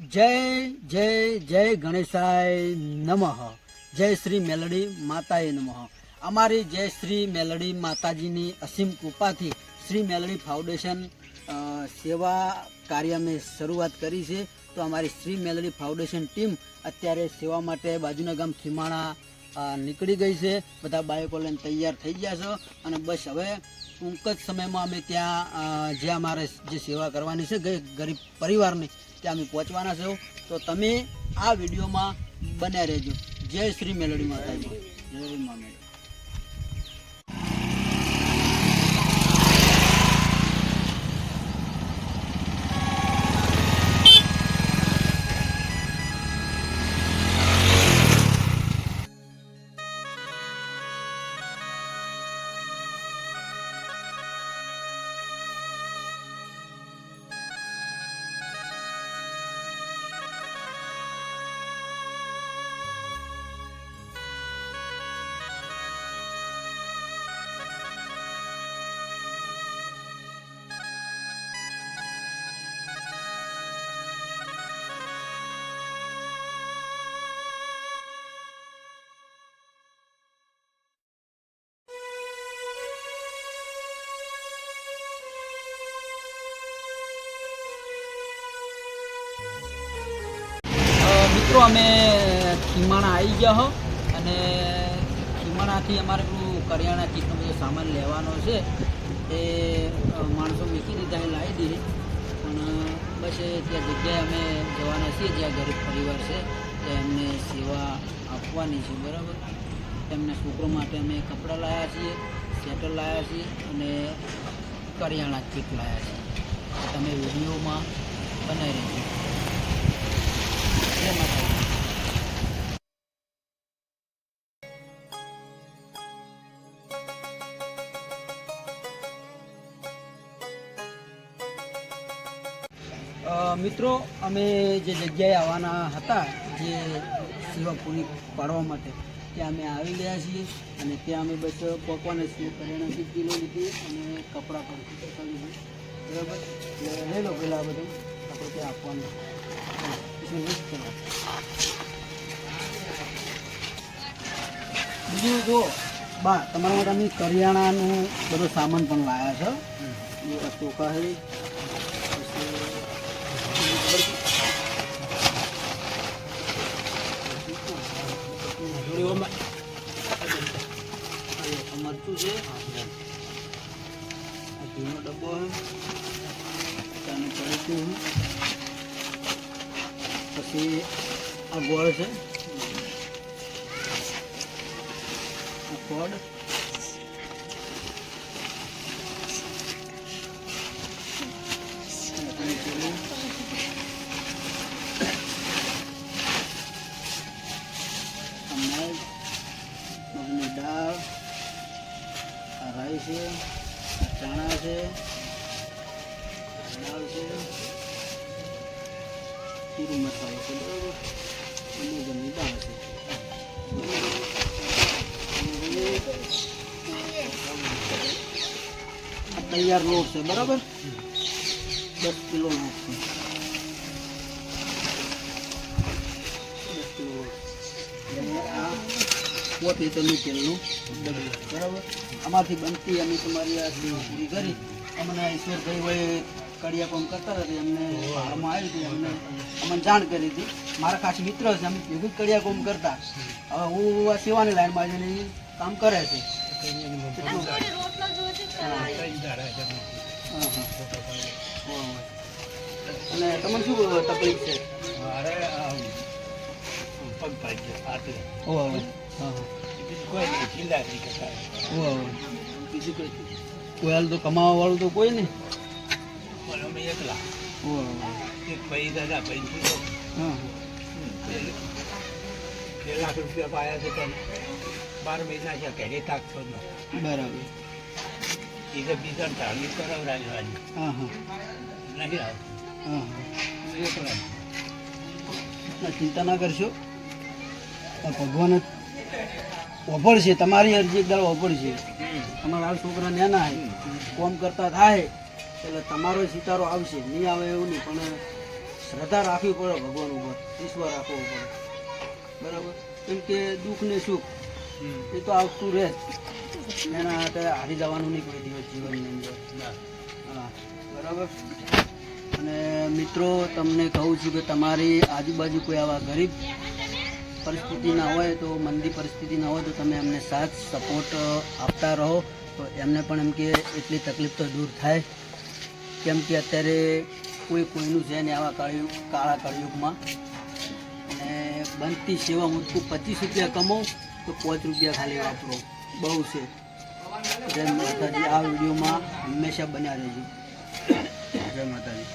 જય જય જય ગણેશાય નમઃ. જય શ્રી મેલડી માતાએ નમઃ. અમારી જય શ્રી મેલડી માતાજીની અસીમ કૃપાથી શ્રી મેલડી ફાઉન્ડેશન સેવા કાર્ય અમે શરૂઆત કરી છે. તો અમારી શ્રી મેલડી ફાઉન્ડેશન ટીમ અત્યારે સેવા માટે બાજુના ગામ ખીમાણા નીકળી ગઈ છે. બધા બાળકો લઈને તૈયાર થઈ ગયા છે. અને બસ હવે ટૂંક જ સમયમાં અમે ત્યાં જે અમારે જે સેવા કરવાની છે ગરીબ ગરીબ પરિવારની ત્યાં અમે પહોંચવાના છો તો તમે આ વિડીયોમાં બન્યા રહેજો. જય શ્રી મેલડી માતાજી. જય મા મિત્રો અમે ખીમાણા આવી ગયા હો. અને ખીમાણાથી અમારે કરિયાણા કીટનો બધો સામાન લેવાનો છે. એ માણસો મૂકી દીધા એ લાવી દીધી. પણ બસ એ ત્યાં જગ્યાએ અમે જવાના છીએ જ્યાં ગરીબ પરિવાર છે ત્યાં એમને સેવા આપવાની છે બરાબર? એમના છોકરો માટે અમે કપડાં લાવ્યા છીએ સ્વેટર લાવ્યા છીએ અને કરિયાણા કીટ લાવ્યા છીએ. તમે વિડીયોમાં બનાવી અ, મિત્રો, અમે જે જગ્યાએ આવવાના હતા, જે સેવા પૂરી પાડવા માટે, ત્યાં અમે આવી ગયા છીએ અને ત્યાં અમે બસ પકવાના છીએ. કરિયાણા કીટ કિલો લીધી અને કપડાં પણ લીધું. બરાબર? એટલે લઈ લો પહેલાં બધું. આપણે ત્યાં આપવાનું. બીજું જો બા તમારા માટે અમે કરિયાણાનું બધો સામાન પણ લાવ્યા છે. એ ચોખા છે મરચું છે. આ ઘીનો ડબ્બો છે. ચાનું પડીકું છે પછી આ ગોળ છે. આ મગની દાળ રાઈ છે ચણા છે દાળ છે. જીરું મસાલો છે બરાબર અમુકની દાળ છે તૈયાર લોટ છે બરાબર દસ કિલો લોટ છે દસ કિલો લોટ અને આ પોત લીટરનું તેલનું ડબલું બરાબર આમાંથી બનતી અમે તમારી આ પૂરી કરી અમને ઈશ્વરભાઈ હોય કડિયા કોમ કરતા હતા એમને હાલમાં આવી હતી એમને અમને જાણ કરી હતી. મારા ખાસ મિત્ર છે અમે ભેગું જ કડિયા કોમ કરતા. હવે હું આ સેવાની લાઈનમાં જઈને કામ કરે છે. કેટલું? હા, હા. હા. અને તમને શું તકલીફ છે? આમ પગ ભાઈ આટલે. ઓહ હા બીજું કોઈ નહીં ચિલ્લા નહીં કરતા ઓહ બીજું કોઈ કોઈ હાલ તો કમાવા વાળું તો કોઈ નહીં. એક ભાઈ દાદા ભાઈ હા. બે લાખ રૂપિયા પાયા છે પણ બાર મહિના છે ઘરે તાકતો ન. બરાબર. એ તો બીજા ધાર્મિક હા હા. નહીં એકલા ચિંતા ના કરશો. ભગવાન ઓફર છે તમારી અરજી એકદમ છે તમારા છોકરા નાના છે કોમ કરતા થાય. એટલે તમારો સિતારો આવશે. નહીં આવે એવું નહીં પણ શ્રદ્ધા રાખવી પડે ભગવાન ઉપર. ઈશ્વર રાખવો પડે. બરાબર? કેમ કે દુઃખ ને સુખ એ તો આવતું રહે એના હાથે હારી જવાનું નહીં કોઈ દિવસ જીવનની અંદર. હા. બરાબર? અને મિત્રો તમને કહું છું કે તમારી આજુબાજુ કોઈ આવા ગરીબ પરિસ્થિતિ ના હોય તો મંદી પરિસ્થિતિ ના હોય તો તમે એમને સાથ સપોર્ટ આપતા રહો. તો એમને પણ એમ કે એટલી તકલીફ તો દૂર થાય. કેમ કે અત્યારે કોઈ કોઈનું છે ને આવા કળિયુગ કાળા કળિયુગમાં અને બનતી સેવા હું તું પચીસ રૂપિયા કમાઉં તો પાંચ રૂપિયા ખાલી વાપરો. બહુ છે. જય માતાજી. આ વિડીયોમાં હંમેશા બન્યા રહેજો. જય માતાજી.